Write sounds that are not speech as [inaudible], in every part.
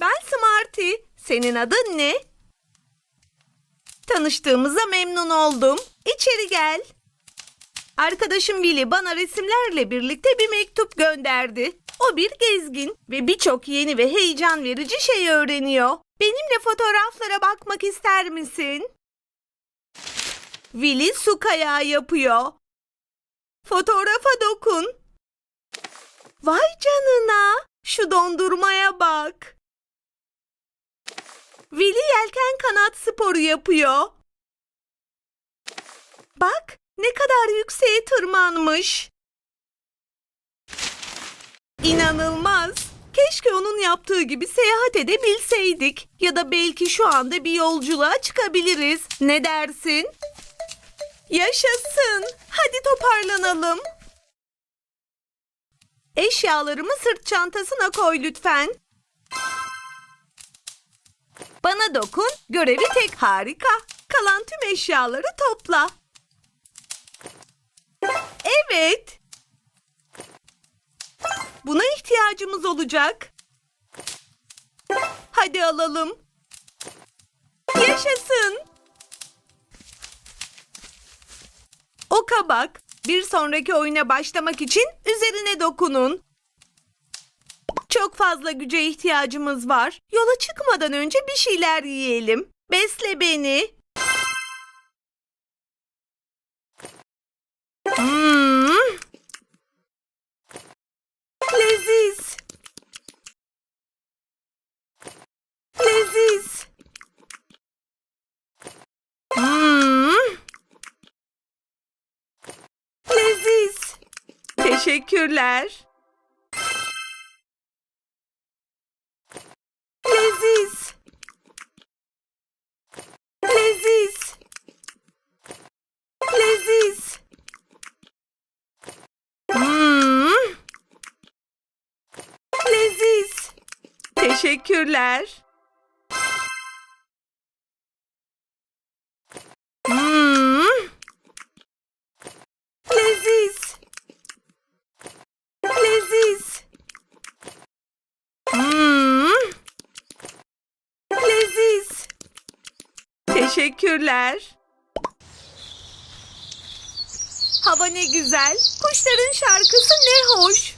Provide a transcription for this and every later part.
Ben Smarty. Senin adın ne? Tanıştığımıza memnun oldum. İçeri gel. Arkadaşım Willy bana resimlerle birlikte bir mektup gönderdi. O bir gezgin ve birçok yeni ve heyecan verici şey öğreniyor. Benimle fotoğraflara bakmak ister misin? Willy su kayağı yapıyor. Fotoğrafa dokun. Vay canına! Şu dondurmaya bak. Yelken kanat sporu yapıyor. Bak ne kadar yükseğe tırmanmış. İnanılmaz. Keşke onun yaptığı gibi seyahat edebilseydik. Ya da belki şu anda bir yolculuğa çıkabiliriz. Ne dersin? Yaşasın. Hadi toparlanalım. Eşyalarımı sırt çantasına koy lütfen. Bana dokun, görevi tek harika. Kalan tüm eşyaları topla. Evet. Buna ihtiyacımız olacak. Hadi alalım. Yaşasın. Oka bak. Bir sonraki oyuna başlamak için üzerine dokunun. Çok fazla güce ihtiyacımız var. Yola çıkmadan önce bir şeyler yiyelim. Besle beni. Hmm. Leziz. Leziz. Hmm. Leziz. Teşekkürler. Teşekkürler. Hmm. Leziz. Leziz. Hmm. Leziz. Teşekkürler. Hava ne güzel. Kuşların şarkısı ne hoş.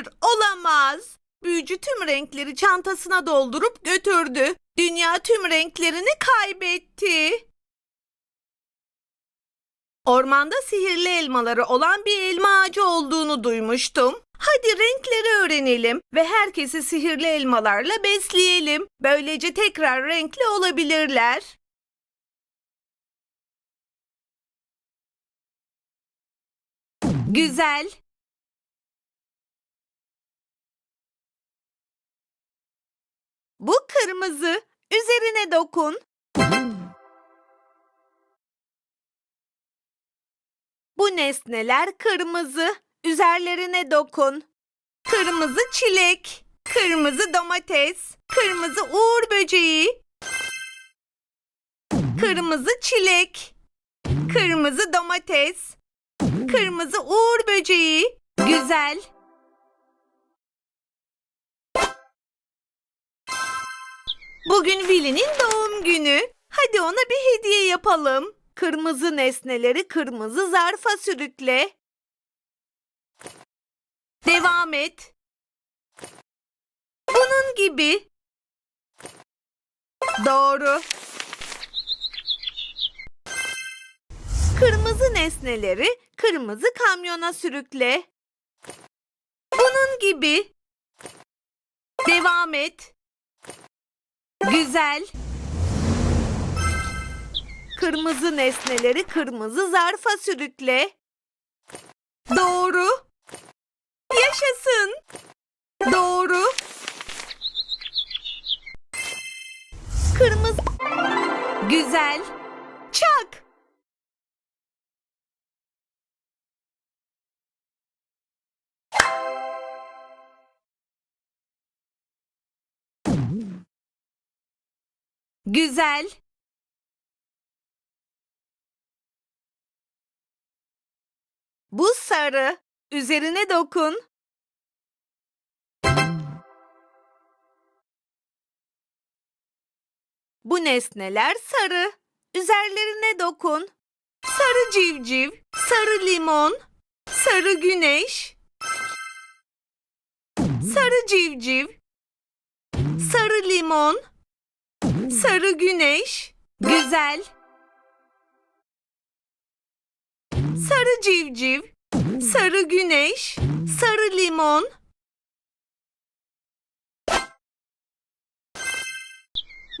Hayır, olamaz. Büyücü tüm renkleri çantasına doldurup götürdü. Dünya tüm renklerini kaybetti. Ormanda sihirli elmaları olan bir elma ağacı olduğunu duymuştum. Hadi renkleri öğrenelim ve herkesi sihirli elmalarla besleyelim. Böylece tekrar renkli olabilirler. Güzel. Bu kırmızı. Üzerine dokun. Bu nesneler kırmızı. Üzerlerine dokun. Kırmızı çilek, kırmızı domates, kırmızı uğur böceği. Kırmızı çilek, kırmızı domates, kırmızı uğur böceği. Güzel. Bugün Willy'nin doğum günü. Hadi ona bir hediye yapalım. Kırmızı nesneleri kırmızı zarfa sürükle. Devam et. Bunun gibi. Doğru. Kırmızı nesneleri kırmızı kamyona sürükle. Bunun gibi. Devam et. Güzel. Kırmızı nesneleri kırmızı zarfa sürükle. Doğru. Yaşasın. Doğru. Kırmızı. Güzel. Güzel. Bu sarı. Üzerine dokun. Bu nesneler sarı. Üzerlerine dokun. Sarı civciv, sarı limon, sarı güneş, sarı civciv, sarı limon, sarı güneş, güzel. Sarı civciv, sarı güneş, sarı limon.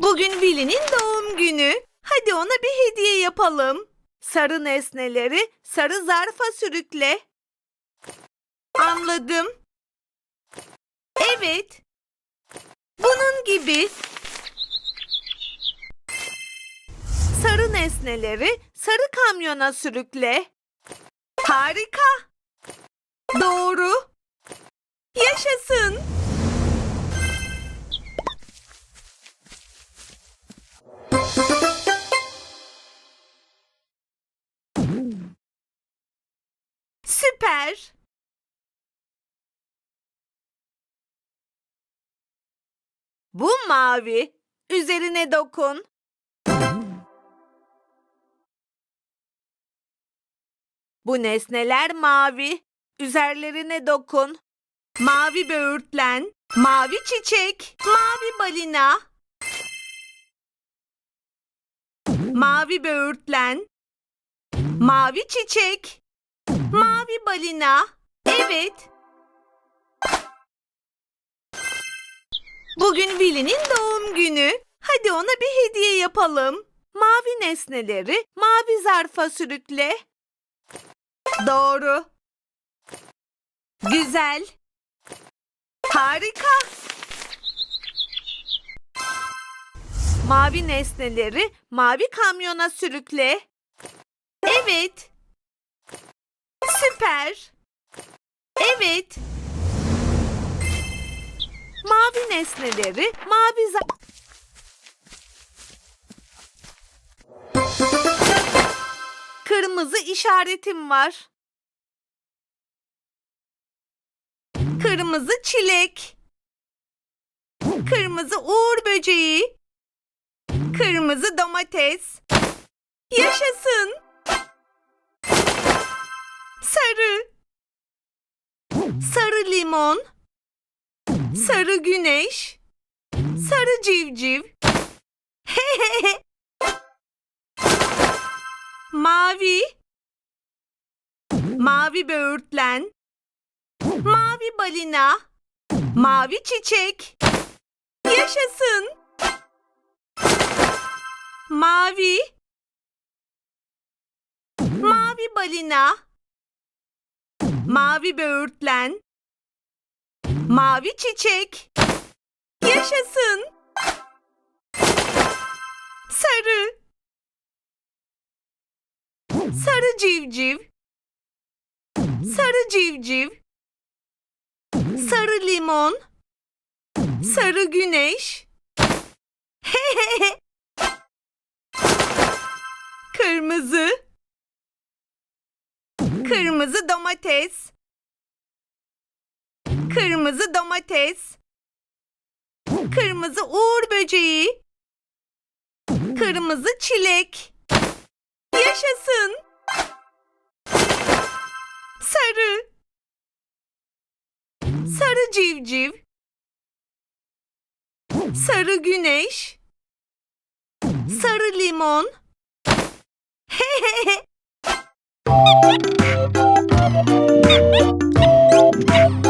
Bugün Billy'nin doğum günü. Hadi ona bir hediye yapalım. Sarı nesneleri sarı zarfa sürükle. Anladım. Evet. Bunun gibi. Sarı nesneleri sarı kamyona sürükle. Harika. Doğru. Yaşasın. Süper. Bu mavi. Üzerine dokun. Bu nesneler mavi. Üzerlerine dokun. Mavi böğürtlen, mavi çiçek, mavi balina. Mavi böğürtlen, mavi çiçek, mavi balina. Evet. Bugün Billy'nin doğum günü. Hadi ona bir hediye yapalım. Mavi nesneleri mavi zarfa sürükle. Doğru. Güzel. Harika. Mavi nesneleri mavi kamyona sürükle. Evet. Süper. Evet. Mavi nesneleri mavi za- Kırmızı işaretim var. Kırmızı çilek. Kırmızı uğur böceği. Kırmızı domates. Yaşasın. Sarı. Sarı limon. Sarı güneş. Sarı civciv. [laughs] Mavi. Mavi böğürtlen. Mavi balina. Mavi çiçek. Yaşasın. Mavi. Mavi balina. Mavi böğürtlen. Mavi çiçek. Yaşasın. Sarı. Sarı civciv. Sarı civciv. Sarı limon. Sarı güneş. [laughs] Kırmızı. Kırmızı domates. Kırmızı domates. Kırmızı uğur böceği. Kırmızı çilek. Yaşasın. Sarı. Sarı civciv. Sarı güneş. Sarı limon. [laughs]